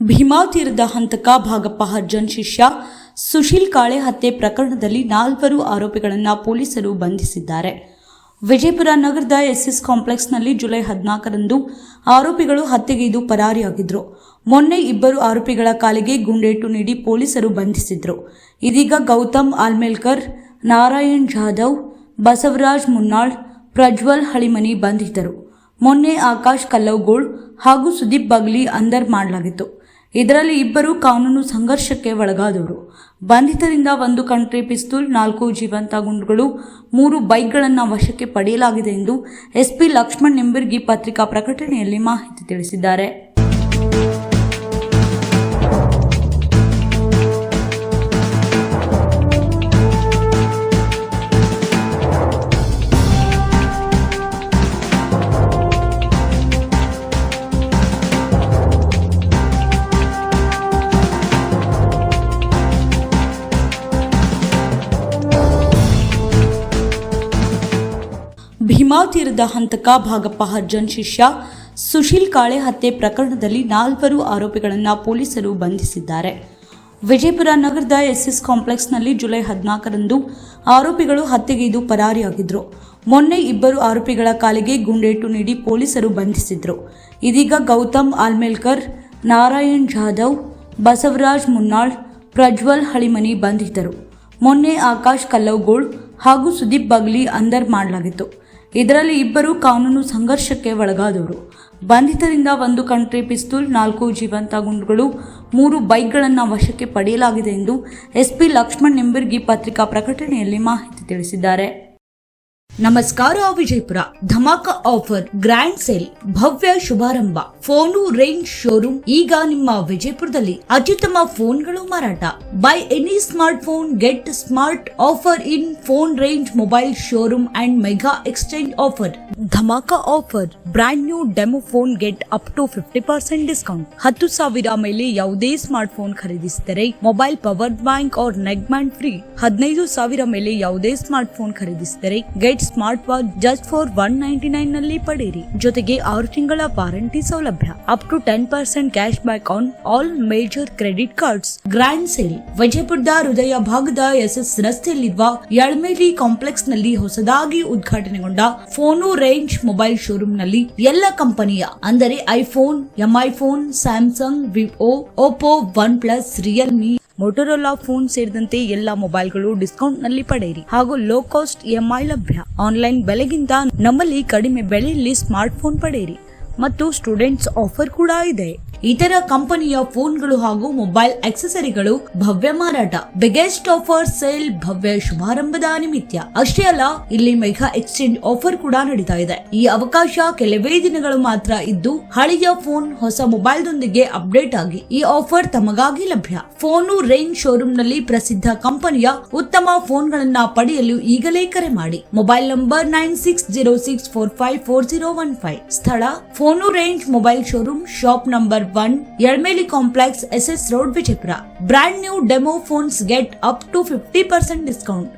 ಭೀಮಾ ತೀರದ ಹಂತಕ ಭಾಗಪ್ಪ ಹರ್ಜನ್ ಶಿಷ್ಯ ಸುಶೀಲ್ ಕಾಳೆ ಹತ್ಯೆ ಪ್ರಕರಣದಲ್ಲಿ ನಾಲ್ವರು ಆರೋಪಿಗಳನ್ನು ಪೊಲೀಸರು ಬಂಧಿಸಿದ್ದಾರೆ. ವಿಜಯಪುರ ನಗರದ ಎಸ್ಎಸ್ ಕಾಂಪ್ಲೆಕ್ಸ್ನಲ್ಲಿ ಜುಲೈ ಹದಿನಾಲ್ಕರಂದು ಆರೋಪಿಗಳು ಹತ್ಯೆಗೈದು ಪರಾರಿಯಾಗಿದ್ದರು ಮೊನ್ನೆ ಇಬ್ಬರು ಆರೋಪಿಗಳ ಕಾಲಿಗೆ ಗುಂಡೇಟು ನೀಡಿ ಪೊಲೀಸರು ಬಂಧಿಸಿದ್ರು. ಇದೀಗ ಗೌತಮ್ ಆಲ್ಮೇಲ್ಕರ್, ನಾರಾಯಣ್ ಜಾಧವ್, ಬಸವರಾಜ್ ಮುನ್ನಾಳ್, ಪ್ರಜ್ವಲ್ ಹಳಿಮನಿ ಬಂಧಿತರು. ಮೊನ್ನೆ ಆಕಾಶ್ ಕಲ್ಲವ್ಗೋಳ್ ಹಾಗೂ ಸುದೀಪ್ ಬಗ್ಲಿ ಅಂದರ್ ಮಾಡಲಾಗಿತ್ತು. ಇದರಲ್ಲಿ ಇಬ್ಬರು ಕಾನೂನು ಸಂಘರ್ಷಕ್ಕೆ ಒಳಗಾದವರು. ಬಂಧಿತರಿಂದ ಒಂದು ಕಂಟ್ರಿ ಪಿಸ್ತೂಲ್, ನಾಲ್ಕು ಜೀವಂತ ಗುಂಡುಗಳು, ಮೂರು ಬೈಕ್ಗಳನ್ನು ವಶಕ್ಕೆ ಪಡೆಯಲಾಗಿದೆ ಎಂದು ಎಸ್ಪಿ ಲಕ್ಷ್ಮಣ್ ನಿಂಬಿರ್ಗಿ ಪತ್ರಿಕಾ ಪ್ರಕಟಣೆಯಲ್ಲಿ ಮಾಹಿತಿ ತಿಳಿಸಿದ್ದಾರೆ. ಭೀಮಾ ತೀರದ ಹಂತಕ ಭಾಗಪ್ಪ ಹರ್ಜನ್ ಶಿಷ್ಯ ಸುಶೀಲ್ ಕಾಳೆ ಹತ್ಯೆ ಪ್ರಕರಣದಲ್ಲಿ ನಾಲ್ವರು ಆರೋಪಿಗಳನ್ನು ಪೊಲೀಸರು ಬಂಧಿಸಿದ್ದಾರೆ. ವಿಜಯಪುರ ನಗರದ ಎಸ್ಎಸ್ ಕಾಂಪ್ಲೆಕ್ಸ್ನಲ್ಲಿ ಜುಲೈ ಹದಿನಾಲ್ಕರಂದು ಆರೋಪಿಗಳು ಹತ್ಯೆಗೈದು ಪರಾರಿಯಾಗಿದ್ದರು ಮೊನ್ನೆ ಇಬ್ಬರು ಆರೋಪಿಗಳ ಕಾಲಿಗೆ ಗುಂಡೇಟು ನೀಡಿ ಪೊಲೀಸರು ಬಂಧಿಸಿದ್ರು. ಇದೀಗ ಗೌತಮ್ ಆಲ್ಮೇಲ್ಕರ್, ನಾರಾಯಣ್ ಜಾಧವ್, ಬಸವರಾಜ್ ಮುನ್ನಾಳ್, ಪ್ರಜ್ವಲ್ ಹಳಿಮನಿ ಬಂಧಿತರು. ಮೊನ್ನೆ ಆಕಾಶ್ ಕಲ್ಲವ್ಗೋಳ್ ಹಾಗೂ ಸುದೀಪ್ ಬಗ್ಲಿ ಅಂದರ್ ಮಾಡಲಾಗಿತ್ತು. ಇದರಲ್ಲಿ ಇಬ್ಬರು ಕಾನೂನು ಸಂಘರ್ಷಕ್ಕೆ ಒಳಗಾದವರು. ಬಂಧಿತರಿಂದ ಒಂದು ಕಂಟ್ರಿ ಪಿಸ್ತೂಲ್, ನಾಲ್ಕು ಜೀವಂತ ಗುಂಡುಗಳು, ಮೂರು ಬೈಕ್ಗಳನ್ನು ವಶಕ್ಕೆ ಪಡೆಯಲಾಗಿದೆ ಎಂದು ಎಸ್ಪಿ ಲಕ್ಷ್ಮಣ್ ನಿಂಬಿರ್ಗಿ ಪತ್ರಿಕಾ ಪ್ರಕಟಣೆಯಲ್ಲಿ ಮಾಹಿತಿ ತಿಳಿಸಿದ್ದಾರೆ. ನಮಸ್ಕಾರ ವಿಜಯಪುರ. ಧಮಾಕ ಆಫರ್, ಗ್ರ್ಯಾಂಡ್ ಸೇಲ್, ಭವ್ಯ ಶುಭಾರಂಭ. ಫೋನು, ರೇಂಜ್, ಶೋರೂಮ್, ಈಗ ನಿಮ್ಮ ವಿಜಯಪುರದಲ್ಲಿ ಅತ್ಯುತ್ತಮ ಫೋನ್ಗಳು ಮಾರಾಟ. Buy any smart phone get smart offer in phone, range, mobile, showroom and mega exchange offer. Dhamaka offer, brand new demo phone, get up to fifty percent discount. ಹತ್ತು ಸಾವಿರ ಮೇಲೆ ಯಾವುದೇ smart phone ಖರೀದಿಸಿದರೆ mobile power bank or neck band free. ಹದಿನೈದು ಸಾವಿರ ಮೇಲೆ ಯಾವುದೇ smart phone ಖರೀದಿಸಿದರೆ get smart watch just for one ninety ನೈನ್ನಲ್ಲಿ ಪಡೆಯಿರಿ ಜೊತೆಗೆ ಆರು ತಿಂಗಳ ವಾರಂಟಿ ಸೌಲಭ್ಯ. Up to ten percent cash back on all major credit cards grand sale ವಿಜಯಪುರದ ಹೃದಯ ಭಾಗದ ಎಸ್ಎಸ್ ರಸ್ತೆಯಲ್ಲಿರುವ ಯಳಮೇಲಿ ಕಾಂಪ್ಲೆಕ್ಸ್ನಲ್ಲಿ ಹೊಸದಾಗಿ ಉದ್ಘಾಟನೆಗೊಂಡ ಫೋನು ರೇಂಜ್ ಮೊಬೈಲ್ ಶೋರೂಮ್ನಲ್ಲಿ ಎಲ್ಲ ಕಂಪನಿಯ, ಅಂದರೆ iPhone Mi phone Samsung Vivo Oppo OnePlus Realme Motorola phone ಸೇರಿದಂತೆ ಎಲ್ಲಾ ಮೊಬೈಲ್ಗಳು ಡಿಸ್ಕೌಂಟ್ನಲ್ಲಿ ಪಡೆಯಿರಿ. ಹಾಗೂ ಲೋ ಕಾಸ್ಟ್ ಇಎಂಐ ಲಭ್ಯ. ಆನ್ಲೈನ್ ಬೆಲೆಗಿಂತ ನಮ್ಮಲ್ಲಿ ಕಡಿಮೆ ಬೆಲೆಯಲ್ಲಿ ಸ್ಮಾರ್ಟ್ ಫೋನ್ ಪಡೆಯಿರಿ. ಮತ್ತು ಸ್ಟೂಡೆಂಟ್ಸ್ ಆಫರ್ ಕೂಡ ಇದೆ. ಇತರ ಕಂಪನಿಯ ಫೋನ್ಗಳು ಹಾಗೂ ಮೊಬೈಲ್ ಆಕ್ಸೆಸರಿಗಳು ಭವ್ಯ ಮಾರಾಟ. ಬಿಗ್ಗೆಸ್ಟ್ ಆಫರ್ ಸೇಲ್ ಭವ್ಯ ಶುಭಾರಂಭದ ನಿಮಿತ್ತ. ಅಷ್ಟೇ ಅಲ್ಲ, ಇಲ್ಲಿ ಮೆಗಾ ಎಕ್ಸ್ಚೇಂಜ್ ಆಫರ್ ಕೂಡ ನಡೀತಾ ಇದೆ. ಈ ಅವಕಾಶ ಕೆಲವೇ ದಿನಗಳು ಮಾತ್ರ ಇದ್ದು, ಹಳೆಯ ಫೋನ್, ಹೊಸ ಮೊಬೈಲ್ ದೊಂದಿಗೆ ಅಪ್ಡೇಟ್ ಆಗಿ ಈ ಆಫರ್ ತಮಗಾಗಿ ಲಭ್ಯ. ಫೋನು ರೇಂಜ್ ಶೋರೂಮ್ನಲ್ಲಿ ಪ್ರಸಿದ್ಧ ಕಂಪನಿಯ ಉತ್ತಮ ಫೋನ್ ಗಳನ್ನ ಪಡೆಯಲು ಈಗಲೇ ಕರೆ ಮಾಡಿ. Mobile number nine six zero six four five four zero one five. ಸ್ಥಳ, phone range mobile showroom shop number one ಎಳ್ಮೇಲಿ complex S S road Vijayapura brand new demo phones get up to fifty percent discount